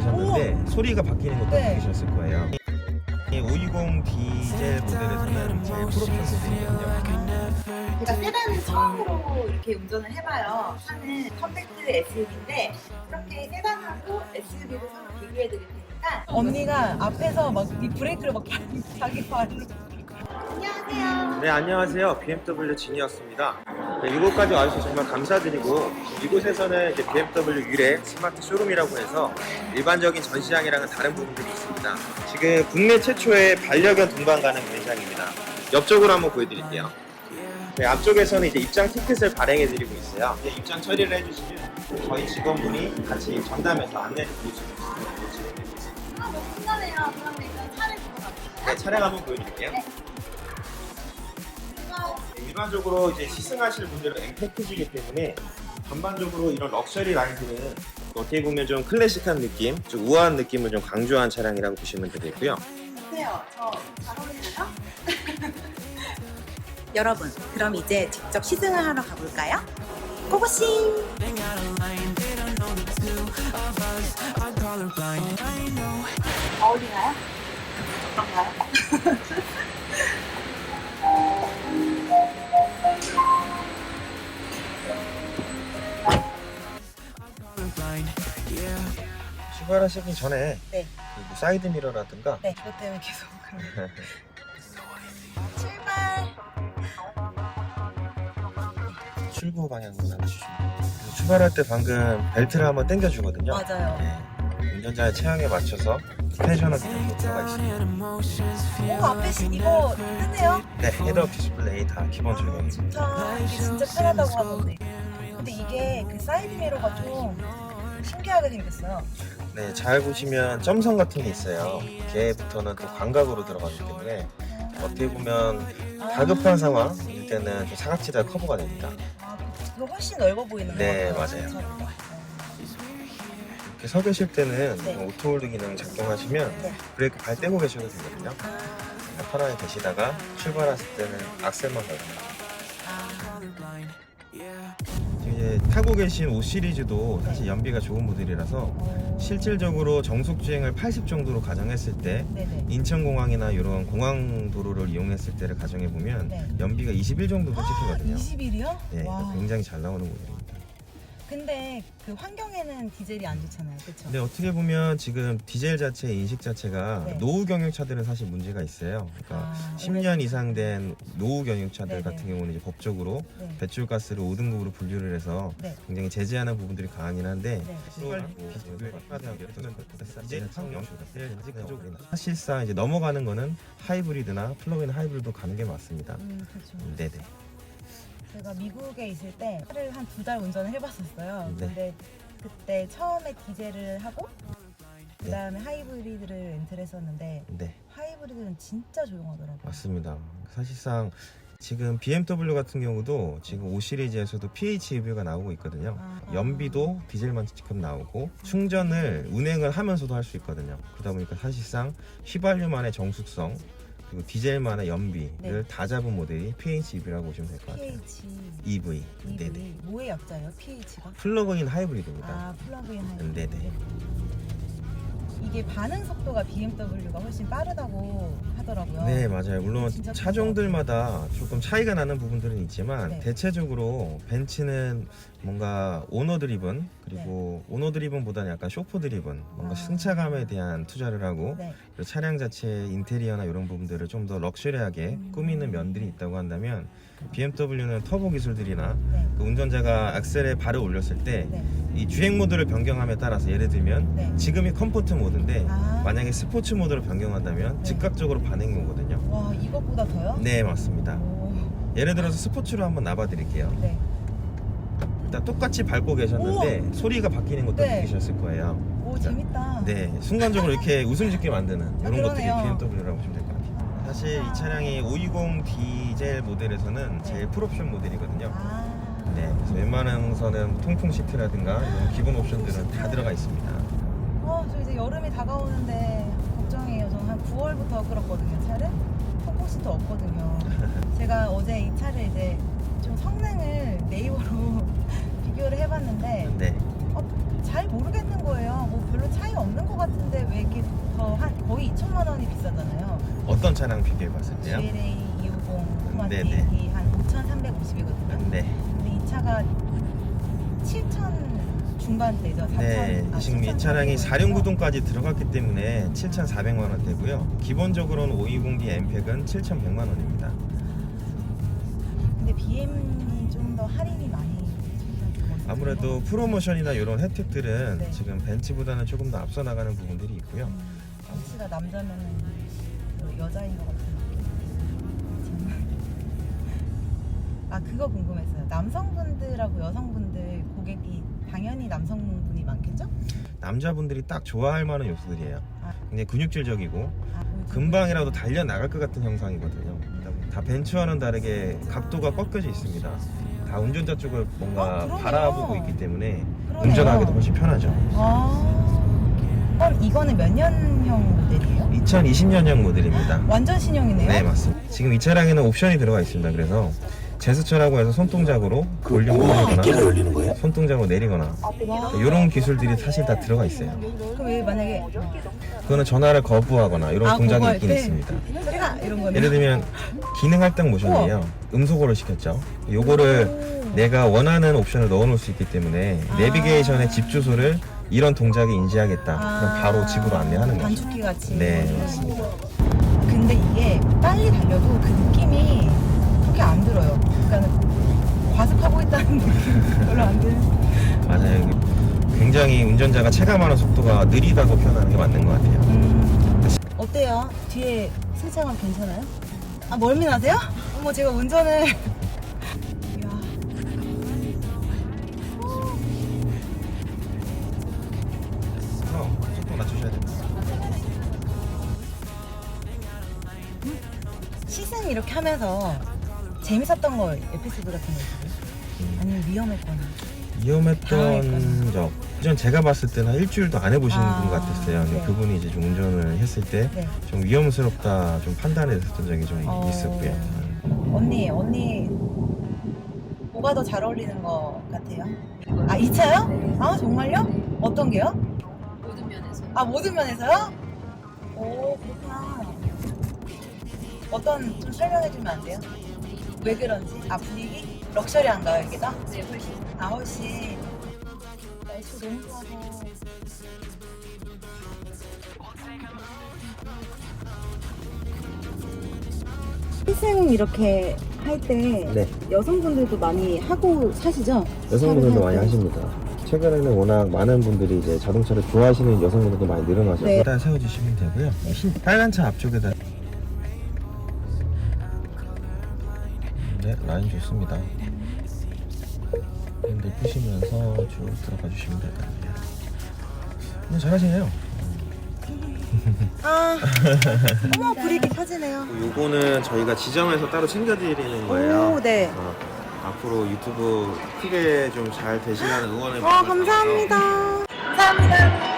계셨는데 소리가 바뀌는 것도 네. 느끼셨을 거예요. 이 520 디젤 모델에서는 제일 프로필 모델이거든요. 제가 세단은 처음으로 이렇게 운전을 해봐요. 차는 컴팩트 SUV인데 이렇게 세단하고 SUV를 서로 비교해드릴 테니까 언니가 앞에서 막 이 브레이크를 막 자기 발로 안녕하세요. 네 안녕하세요 BMW 진이었습니다. 네, 이곳까지 와주셔서 정말 감사드리고 이곳에서는 이제 BMW 유래 스마트 쇼룸이라고 해서 일반적인 전시장이랑은 다른 부분들이 있습니다. 지금 국내 최초의 반려견 동반 가능 매장입니다. 옆쪽으로 한번 보여드릴게요. 네, 앞쪽에서는 이제 입장 티켓을 발행해드리고 있어요. 이제 입장 처리를 해주시면 저희 직원분이 같이 전담해서 안내를 해주시면 아, 너무 신나네요. 일단 차를 보고 갈게요. 네, 차량 한번 보여드릴게요. 일반적으로 이제 시승하실 분들은 M 패키지이기 때문에 전반적으로 이런 럭셔리 라인들은 어떻게 보면 좀 클래식한 느낌, 좀 우아한 느낌을 좀 강조한 차량이라고 보시면 되겠고요. 어때요? 저잘 어울리나요? 여러분, 그럼 이제 직접 시승을 하러 가볼까요? 고고싱! 어울리나요? 어떤가요? 출발하시기 전에 네. 그리고 사이드 미러라든가 네 그것 때문에 계속 그런 출발 출구 방향으로 나눠주시면 출발할 때 방금 벨트를 한번 당겨주거든요. 맞아요 네. 운전자의 체형에 맞춰서 텐션을 조금 들어가 있습니다. 오 앞에 시- 이거 뜨네요 네, 헤드업 디스플레이 다 기본 적용입니다. 좋다 이게 진짜 편하다고 하던데 근데 이게 그 사이드 미러가 좀 신기하게 생겼어요 네, 잘 보시면 점선 같은 게 있어요. 걔부터는 또 광각으로 들어가기 때문에 어떻게 보면 다급한 상황 일 때는 좀 사각지대가 커버가 됩니다. 아, 이거 훨씬 넓어 보이는 네, 것 같아요 맞아요. 이렇게 서 계실 때는 네. 오토홀드 기능 작동하시면 네. 브레이크 발 떼고 계셔도 되거든요. 아, 편하게 계시다가 출발하실 때는 악셀만 밟습니 이제 타고 계신 5 시리즈도 사실 연비가 좋은 모델이라서 어, 실질적으로 정속 주행을 80 정도로 가정했을 때 네네 인천공항이나 이런 공항 도로를 이용했을 때를 가정해 보면 네. 연비가 21 정도도 찍히거든요. 21이요? 네, 와 굉장히 잘 나오는 모델입니다. 근데 그 환경에는 디젤이 안 좋잖아요 그쵸? 근데 어떻게 보면 지금 디젤 자체 인식 자체가 네. 노후 경유차들은 사실 문제가 있어요. 그러니까 아, 10년 이상 된 노후 경유차들 네네. 같은 경우는 이제 법적으로 네. 배출가스를 5등급으로 분류를 해서 네. 굉장히 제재하는 부분들이 강하긴 한데 네. 사실상 이제 넘어가는 거는 하이브리드나 플러그인 하이브리드도 가는 게 맞습니다. 음, 그렇죠. 네네. 제가 미국에 있을 때 차를 한 두 달 운전을 해봤었어요. 네. 근데 그때 처음에 디젤을 하고 그 다음에 하이브리드를 엔트를 했었는데 네. 하이브리드는 진짜 조용하더라고요. 맞습니다. 사실상 지금 BMW 같은 경우도 지금 5 시리즈에서도 PHEV가 나오고 있거든요. 아. 연비도 디젤만큼 나오고 충전을 운행을 하면서도 할 수 있거든요. 그러다 보니까 사실상 휘발유만의 정숙성 그리고 디젤만의 연비를 네. 다 잡은 모델이 PHEV라고 보시면 될 것 같아요. PH EV. EV 네네. 뭐의 약자예요? PH가? 플러그인 하이브리드입니다. 아 플러그인 하이브리드. 네네. 이게 반응 속도가 BMW가 훨씬 빠르다고 하더라고요. 네 맞아요 물론 진짜 차종들마다 조금 차이가 나는 부분들은 있지만 네. 대체적으로 벤츠는 뭔가 오너 드리븐 그리고 오너 드리븐보다는 약간 쇼퍼 드리븐 뭔가 아. 승차감에 대한 투자를 하고 네. 그리고 차량 자체 인테리어나 이런 부분들을 좀 더 럭셔리하게 음. 꾸미는 면들이 있다고 한다면 BMW는 터보 기술들이나 네. 그 운전자가 악셀에 발을 올렸을 때 이 네. 주행 모드를 변경함에 따라서 예를 들면 네. 지금이 컴포트 모드인데 아. 만약에 스포츠 모드로 변경한다면 네. 즉각적으로 반 응이 오거든요. 와 이것보다 더요? 네 맞습니다. 오. 예를 들어서 스포츠로 한번 놔봐 드릴게요. 네. 일단 똑같이 밟고 계셨는데 소리가 바뀌는 것도 네. 느끼셨을 거예요. 오 재밌다. 네 순간적으로 이렇게 웃음 짓게 만드는 이런 것들이 그러네요. BMW라고 보시면 될 것 같아요. 사실 이 차량이 520 디젤 모델에서는 네. 제일 풀옵션 모델이거든요. 아. 네, 그래서 웬만한서는 통풍 시트라든가 이런 기본 옵션들은 다 들어가 있습니다. 어, 저 이제 여름이 다가오는데 걱정이에요. 저는 한 9월부터 끌었거든요, 차를. 컴포시트 없거든요. 제가 어제 이 차를 이제 좀 성능을 네이버로 비교를 해봤는데 네, 어, 잘 모르겠는 거예요. 뭐 별로 차이 없는 것 2천만 원이 비싸잖아요. 어떤 차량 비교해 봤을 때요? GLA 250 스마트 네네. 한 5,350이거든요. 네. 근데 이 차가 7천 중반대죠. 4천. 네, 아, 지금 이7,400 차량이 이거죠. 4륜구동까지 들어갔기 때문에 7,400만 원대고요. 기본적으로는 520D 엠팩은 7,100만 원입니다. 근데 BM이 좀 더 할인이 많이 아무래도 프로모션이나 이런 혜택들은 네. 지금 벤츠보다는 조금 더 앞서 나가는 부분들이 있고요. 벤츠가 남자면 여자인 것 같은 느낌. 아 그거 궁금했어요. 남성분들하고 여성분들 고객이 당연히 남성분이 많겠죠? 남자분들이 딱 좋아할 만한 요소들이에요. 아. 굉장히 근육질적이고 아, 금방이라도 달려 나갈 것 같은 형상이거든요. 다 벤츠와는 다르게 각도가 꺾여져 있습니다. 다 운전자 쪽을 뭔가 어, 그러네요. 바라보고 있기 때문에 그러네요. 운전하기도 훨씬 편하죠. 아, 그럼 이거는 몇 년형 모델이에요? 2020년형 모델입니다. 완전 신형이네요. 네 맞습니다. 지금 이 차량에는 옵션이 들어가 있습니다. 그래서 제스처라고 해서 손동작으로 올리거나 손동작으로 내리거나 와. 이런 기술들이 사실 다 들어가 있어요. 그럼 왜 만약에 그거는 전화를 거부하거나 이런 아, 동작이 거부할 있긴 때? 있습니다. 소리가 이런 거네. 예를 들면 기능 할당 모션이에요. 음소거를 시켰죠. 요거를 오. 내가 원하는 옵션을 넣어놓을 수 있기 때문에 아. 내비게이션의 집 주소를 이런 동작에 인지하겠다. 그럼 아, 바로 집으로 안내하는 거죠. 단축키 같이. 네 맞습니다. 근데 이게 빨리 달려도 그 느낌이 운전자가 체감하는 속도가 느리다고 표현하는 게 맞는 것 같아요. 음, 어때요? 뒤에 승차감 괜찮아요? 아 멀미 나세요? 어머 제가 운전을. 이야. 어, 속도 낮추셔야 됩니다. 시승 이렇게 하면서 재밌었던 거 에피소드 같은 거 있어요? 음, 아니면 위험했거나. 위험했던. 적. 전 제가 봤을 때는 한 일주일도 안 해보신 아, 분 같았어요. 근데 네. 그분이 이제 좀 운전을 했을 때좀 네. 위험스럽다 좀 판단했었던 적이 좀 어. 있었고요. 음. 언니, 언니 뭐가 더 잘 어울리는 것 같아요? 아, 이 차요? 아, 정말요? 어떤 게요? 모든 면에서. 아, 모든 면에서요? 오, 그렇구나. 어떤 좀 설명해 주면 안 돼요? 왜 그런지? 아, 분위기? 럭셔리한가요, 이게 더? 네, 훨씬. 아, 훨씬. 날씨 너무 좋아서. 시승 이렇게 할 때 네. 여성분들도 많이 하고 사시죠? 여성분들도 많이. 하십니다. 최근에는 워낙 많은 분들이 이제 자동차를 좋아하시는 여성분들도 많이 늘어나셔서 네. 다 세워주시면 되고요. 흰 빨간 차 앞쪽에다 네 라인 좋습니다. 핸들 푸시면서 쭉 들어가 주시면 될 것 같아요. 네, 잘하시네요. 아, 어머 브레이크 펴지네요. 요거는 저희가 지점에서 따로 챙겨드리는 거예요. 오, 네. 어, 앞으로 유튜브 크게 좀 잘 되시라는 응원의 와, 마음을 감사합니다. 감사합니다.